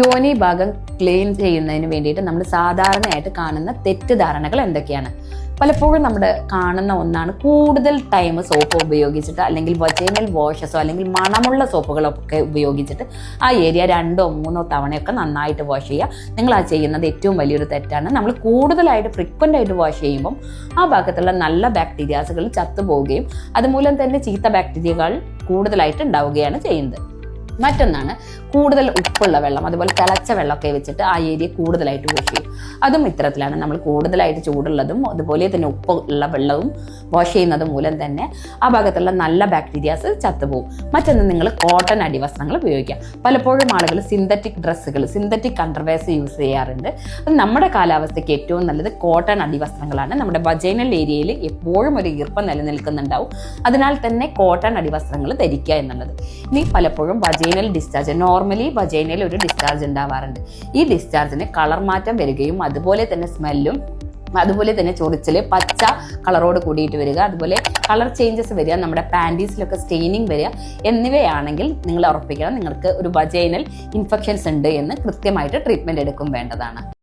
യോനി ഭാഗം ക്ലെയിം ചെയ്യുന്നതിന് വേണ്ടിയിട്ട് നമ്മൾ സാധാരണയായിട്ട് കാണുന്ന തെറ്റിദ്ധാരണകൾ എന്തൊക്കെയാണ്? പലപ്പോഴും നമ്മുടെ കാണുന്ന ഒന്നാണ് കൂടുതൽ ടൈം സോപ്പ് ഉപയോഗിച്ചിട്ട് അല്ലെങ്കിൽ വജൈനൽ വാഷസോ അല്ലെങ്കിൽ മണമുള്ള സോപ്പുകളൊക്കെ ഉപയോഗിച്ചിട്ട് ആ ഏരിയ രണ്ടോ മൂന്നോ തവണയൊക്കെ നന്നായിട്ട് വാഷ് ചെയ്യുക. നിങ്ങൾ ആ ചെയ്യുന്നത് ഏറ്റവും വലിയൊരു തെറ്റാണ്. നമ്മൾ കൂടുതലായിട്ട് ഫ്രീക്വന്റ് ആയിട്ട് വാഷ് ചെയ്യുമ്പം ആ ഭാഗത്തുള്ള നല്ല ബാക്ടീരിയാസുകൾ ചത്തുപോവുകയും അതുമൂലം തന്നെ ചീത്ത ബാക്ടീരിയകൾ കൂടുതലായിട്ട് ഉണ്ടാവുകയാണ് ചെയ്യുന്നത്. മറ്റൊന്നാണ് കൂടുതൽ ഉപ്പുള്ള വെള്ളം അതുപോലെ തിളച്ച വെള്ളമൊക്കെ വെച്ചിട്ട് ആ ഏരിയ കൂടുതലായിട്ട് വാഷ് ചെയ്യും. അതും ഇത്തരത്തിലാണ് നമ്മൾ കൂടുതലായിട്ട് ചൂടുള്ളതും അതുപോലെ തന്നെ ഉപ്പുള്ള വെള്ളവും വാഷ് ചെയ്യുന്നത് മൂലം തന്നെ ആ ഭാഗത്തുള്ള നല്ല ബാക്ടീരിയാസ് ചത്തുപോകും മറ്റൊന്ന് നിങ്ങൾ കോട്ടൺ അടിവസ്ത്രങ്ങൾ ഉപയോഗിക്കുക. പലപ്പോഴും ആളുകൾ സിന്തറ്റിക് ഡ്രസ്സുകൾ സിന്തറ്റിക് അണ്ടർവെയർസ് യൂസ് ചെയ്യാറുണ്ട്. അത് നമ്മുടെ കാലാവസ്ഥയ്ക്ക് ഏറ്റവും നല്ലത് കോട്ടൺ അടിവസ്ത്രങ്ങളാണ്. നമ്മുടെ വജൈനൽ ഏരിയയിൽ എപ്പോഴും ഒരു ഈർപ്പം നിലനിൽക്കുന്നുണ്ടാവും. അതിനാൽ തന്നെ കോട്ടൺ അടിവസ്ത്രങ്ങൾ ധരിക്കുക എന്നുള്ളത്. ഇനി പലപ്പോഴും വജൈനൽ ഡിസ്ചാർജ് നോർമലി വജൈനയിൽ ഒരു ഡിസ്ചാർജ് ഉണ്ടാവാറുണ്ട്. ഈ ഡിസ്ചാർജിന് കളർ മാറ്റം വരികയും അതുപോലെ തന്നെ സ്മെല്ലും അതുപോലെ തന്നെ ചൊറിച്ചിൽ പച്ച കളറോട് കൂടിയിട്ട് വരിക അതുപോലെ കളർ ചേഞ്ചസ് വരിക നമ്മുടെ പാന്റീസിലൊക്കെ സ്റ്റെയിനിങ് വരിക എന്നിവയാണെങ്കിൽ നിങ്ങൾ ഉറപ്പിക്കണം നിങ്ങൾക്ക് ഒരു വജൈനൽ ഇൻഫെക്ഷൻസ് ഉണ്ട് എന്ന് കൃത്യമായിട്ട് ട്രീറ്റ്മെന്റ് എടുക്കും വേണ്ടതാണ്.